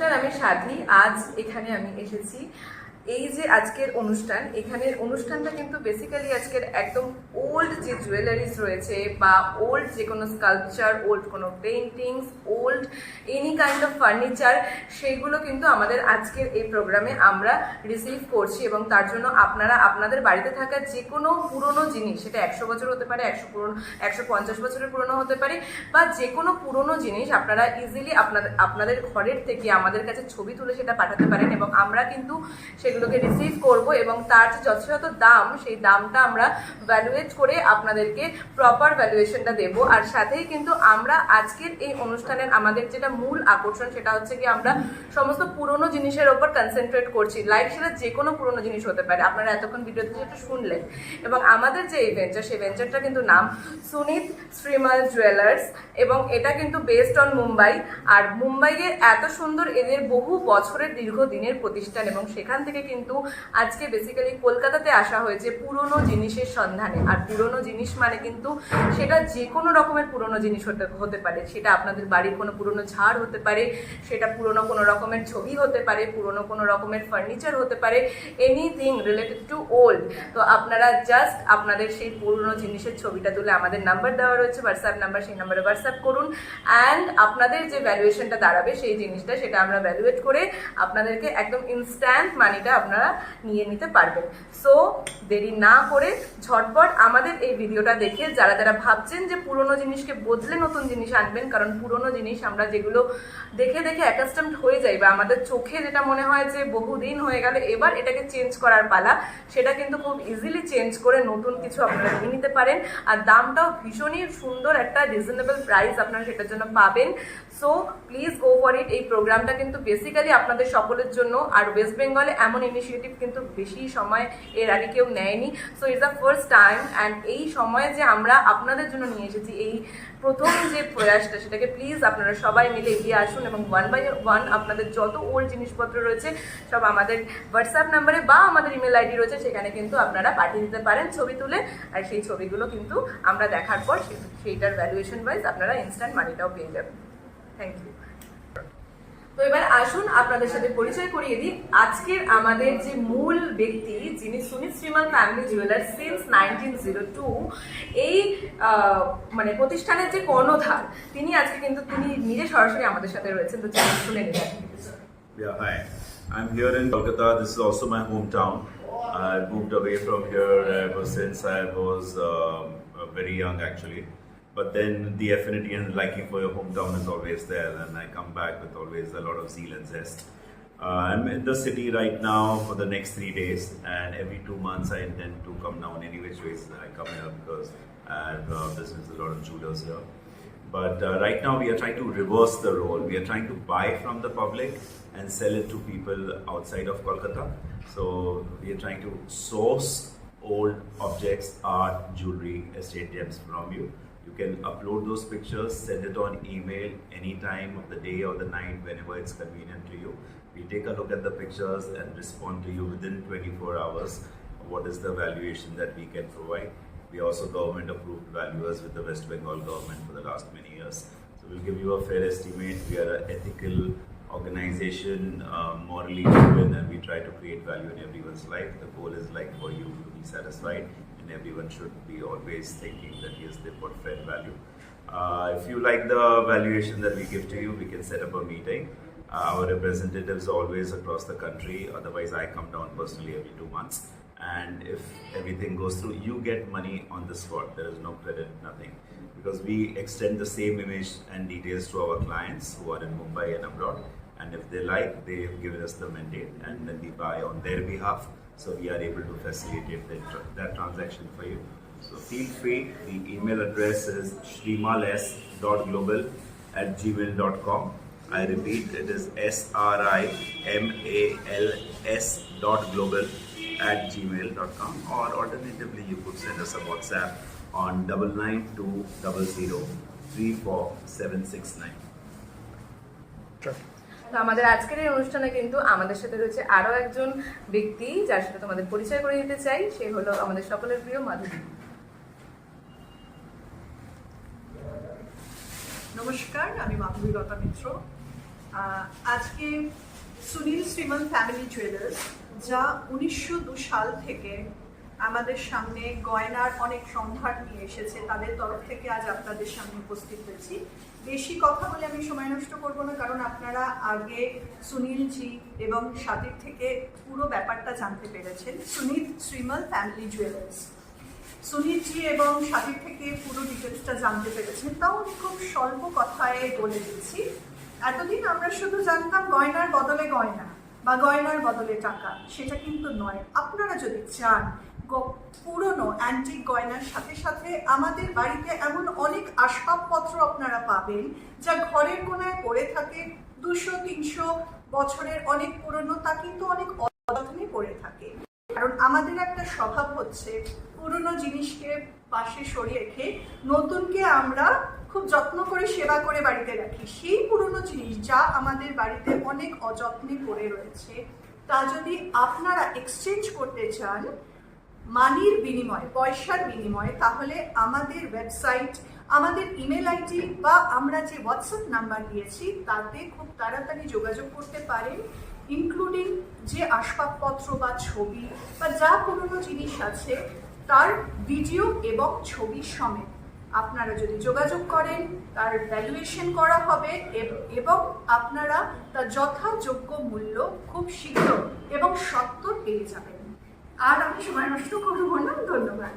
নমস্কার আমি সাধি। আজ এখানে আমি এসেছি। এই যে আজকের অনুষ্ঠান, এখানের অনুষ্ঠানটা কিন্তু বেসিক্যালি আজকের একদম ওল্ড যে জুয়েলারিজ রয়েছে বা ওল্ড যে কোনো স্কাল্পচার ওল্ড কোনো paintings old any kind of furniture সেইগুলো কিন্তু আমাদের আজকের এই প্রোগ্রামে আমরা রিসিভ করছি এবং তার জন্য আপনারা আপনাদের বাড়িতে থাকা যে কোনো পুরনো জিনিস, সেটা একশো বছর হতে পারে, একশো পুরনো, একশো পঞ্চাশ বছরের পুরনো হতে পারে, বা যে কোনো পুরনো জিনিস আপনারা ইজিলি আপনাদের আপনাদের ঘরের থেকে আমাদের কাছে ছবি তুলে সেটা পাঠাতে পারেন এবং আমরা কিন্তু সেগুলোকে রিসিভ করব এবং তার যে যথাযথ দাম, সেই দামটা আমরা ভ্যালুয়েট করে আপনাদেরকে প্রপার ভ্যালুয়েশনটা দেব। আর সাথেই কিন্তু আমরা আজকের এই অনুষ্ঠানের আমাদের যেটা মূল আকর্ষণ, সেটা হচ্ছে কি আমরা সমস্ত পুরনো জিনিসের ওপর কনসেন্ট্রেট করছি। লাইক সেটা যে কোনো পুরনো জিনিস হতে পারে। আপনারা এতক্ষণ ভিডিওতে যেটা শুনলেন। এবং আমাদের যে এই ভেঞ্চার সেই ভেঞ্চারটা কিন্তু নাম সুনীত শ্রীমাল জুয়েলার্স এবং এটা কিন্তু বেসড অন মুম্বাই। আর মুম্বাইয়ের এত সুন্দর এদের বহু বছরের দীর্ঘদিনের প্রতিষ্ঠান এবং সেখান থেকে কিন্তু আজকে বেসিক্যালি কলকাতাতে আসা হয়েছে পুরনো জিনিসের সন্ধানে। আর পুরনো জিনিস মানে কিন্তু সেটা যে কোনো রকমের পুরনো জিনিস হতে হতে পারে। সেটা আপনাদের বাড়ির কোনো পুরনো ঝাড় হতে পারে, সেটা পুরনো কোনো রকমের ছবি হতে পারে, পুরনো কোনো রকমের ফার্নিচার হতে পারে এনিথিং রিলেটেড টু ওল্ড তো আপনারা জাস্ট আপনাদের সেই পুরনো জিনিসের ছবিটা তুলে আমাদের নাম্বার দেওয়া রয়েছে হোয়াটসঅ্যাপ নাম্বার সেই নাম্বারে হোয়াটসঅ্যাপ করুন। অ্যান্ড আপনাদের যে ভ্যালুয়েশনটা দাঁড়াবে সেই জিনিসটা, সেটা আমরা ভ্যালুয়েট করে আপনাদেরকে একদম ইনস্ট্যান্ট মানিটা আপনারা নিয়ে নিতে পারবেন। সো দেরি না করে ঝটপট আমাদের এই ভিডিওটা দেখে যারা যারা ভাবছেন যে পুরনো জিনিসকে বদলে নতুন জিনিস আনবেন, কারণ পুরনো জিনিস আমরা যেগুলো দেখে দেখে অ্যাকাস্টমড হয়ে যাই বা আমাদের চোখে যেটা মনে হয় যে বহুদিন হয়ে গেল, এবার এটাকে চেঞ্জ করার পালা, সেটা কিন্তু খুব ইজিলি চেঞ্জ করে নতুন কিছু আপনারা নিয়ে নিতে পারেন। আর দামটাও ভীষণই সুন্দর, একটা রিজনেবল প্রাইস আপনারা সেটার জন্য পাবেন। So please go for it এই প্রোগ্রামটা কিন্তু বেসিক্যালি আপনাদের সকলের জন্য। আর ওয়েস্ট বেঙ্গলে এমন ইনিশিয়েটিভ কিন্তু বেশি সময় এর আগে কেউ নেয়নি। So it's the first time and এই সময়ে যে আমরা আপনাদের জন্য নিয়ে এসেছি, এই প্রথম যে প্রয়াসটা, সেটাকে প্লিজ আপনারা সবাই মিলে এগিয়ে আসুন এবং ওয়ান বাই ওয়ান আপনাদের যত ওল্ড জিনিসপত্র রয়েছে, সব আমাদের হোয়াটসঅ্যাপ নাম্বারে বা আমাদের ইমেল আইডি রয়েছে, সেখানে কিন্তু আপনারা পাঠিয়ে দিতে পারেন ছবি তুলে। আর সেই ছবিগুলো কিন্তু আমরা দেখার পর সেইটার ভ্যালুয়েশন ওয়াইজ আপনারা ইনস্ট্যান্ট মানিটাও পেয়ে যাবেন। থ্যাংক ইউ তো এবার আসুন আপনাদের সাথে পরিচয় করিয়ে দিই আজকের আমাদের যে মূল ব্যক্তি যিনি Sumit Shriman family jeweller since nineteen zero two এই মানে প্রতিষ্ঠানের যে কর্ণধার তিনি আজকে কিন্তু তিনি নিজে সরাসরি আমাদের সাথে রয়েছেন তো চলুন শুনে hi. I'm here in Kolkata. This is also my hometown. I moved away from here ever since I was um, very young, actually. But then the affinity and liking for your hometown is always there, and I come back with always a lot of zeal and zest. Uh, I'm in the city right now for the next three days, and every two months I intend to come down any which ways I come here because I have uh, business a lot of jewelers here. But uh, right now, we are trying to reverse the role. We are trying to buy from the public and sell it to people outside of Kolkata. So we are trying to source old objects, art, jewelry, estate gems from you. You can upload those pictures, send it on email any time of the day or the night, whenever it's convenient to you. We take a look at the pictures and respond to you within 24 hours. What is the valuation that we can provide? We also government approved valuers with the West Bengal government for the last many years. So we'll give you a fair estimate. We are an ethical organization, uh, morally driven, and we try to create value in everyone's life. The goal is like for you to be satisfied, and everyone should be always thinking that yes, they put fair value. Uh, if you like the valuation that we give to you, we can set up a meeting. Uh, our representatives always across the country. Otherwise, I come down personally every two months. And if everything goes through, you get money on the spot. There is no credit, nothing. Because we extend the same image and details to our clients who are in Mumbai and abroad. And if they like, they have given us the mandate and then we buy on their behalf. So we are able to facilitate that, that transaction for you. So feel free. The email address is shrimals.global at gmail.com. I repeat, it is S R I M A L S dot global at gmail.com or alternatively you could send us a WhatsApp on double nine two double zero three four seven six nine. তো আমাদের আজকের এই অনুষ্ঠানে কিন্তু আমাদের সাথে রয়েছে আরও একজন ব্যক্তি যার সাথে তোমাদের পরিচয় করে দিতে চাই। সে হলো আমাদের সকলের প্রিয় মাধুরী। নমস্কার, আমি মাধবী লতা মিত্র। আজকে সুনীল শ্রীমান ফ্যামিলি জুয়েলার্স যা উনিশশো সাল থেকে আমাদের সামনে গয়নার অনেক সম্ভার নিয়ে এসেছে। তাদের তরফ থেকে আজ আপনাদের সামনে উপস্থিত হয়েছি। বেশি কথা বলে আমি সময় নষ্ট করব না, কারণ আপনারা আগে সুনীলজি এবং সাদিক থেকে পুরো ব্যাপারটা জানতে পেরেছেন। সুনীল শ্রীমল ফ্যামিলি জুয়েলার্স সুনীলজি এবং সাথীর থেকে পুরো ডিটেলসটা জানতে পেরেছেন। তাও আমি খুব স্বল্প কথায় বলে দিচ্ছি। এতদিন আমরা শুধু জানতাম গয়নার বদলে গয়না বা গয়নার বদলে টাকা। সেটা কিন্তু নয়। আপনারা যদি চান পুরনো অ্যান্টিক গয়নার সাথে সাথে আমাদের বাড়িতে এমন অনেক আসবাবপত্র আপনারা পাবেন, যা ঘরের কোনায় পড়ে থাকে, দুশো, তিনশো বছরের অনেক পুরনো, তা কিন্তু অনেক অযত্নে পড়ে থাকে। কারণ আমাদের একটা স্বভাব হচ্ছে, পুরনো জিনিসকে পাশে সরিয়ে রেখে নতুনকে আমরা খুব যত্ন করে সেবা করে বাড়িতে রাখি। সেই পুরনো জিনিস যা আমাদের বাড়িতে অনেক অযত্নে পড়ে রয়েছে, তা যদি আপনারা এক্সচেঞ্জ করতে চান মানির বিনিময়ে, পয়সার বিনিময়ে, তাহলে আমাদের ওয়েবসাইট আমাদের ইমেল আইডি বা আমরা যে হোয়াটসঅ্যাপ নাম্বার দিয়েছি, তাতে খুব তাড়াতাড়ি যোগাযোগ করতে পারেন ইনক্লুডিং যে আসবাবপত্র বা ছবি বা যা পুরনো জিনিস আছে, তার ভিডিও এবং ছবি সমেত। আপনারা যদি যোগাযোগ করেন, তার ভ্যালুয়েশন করা হবে এব- আপনারা তার যথাযোগ্য মূল্য খুব শীঘ্র এবং সত্তর পেয়ে যাবেন। আর আমি সময় নষ্ট করব না ধন্যবাদ।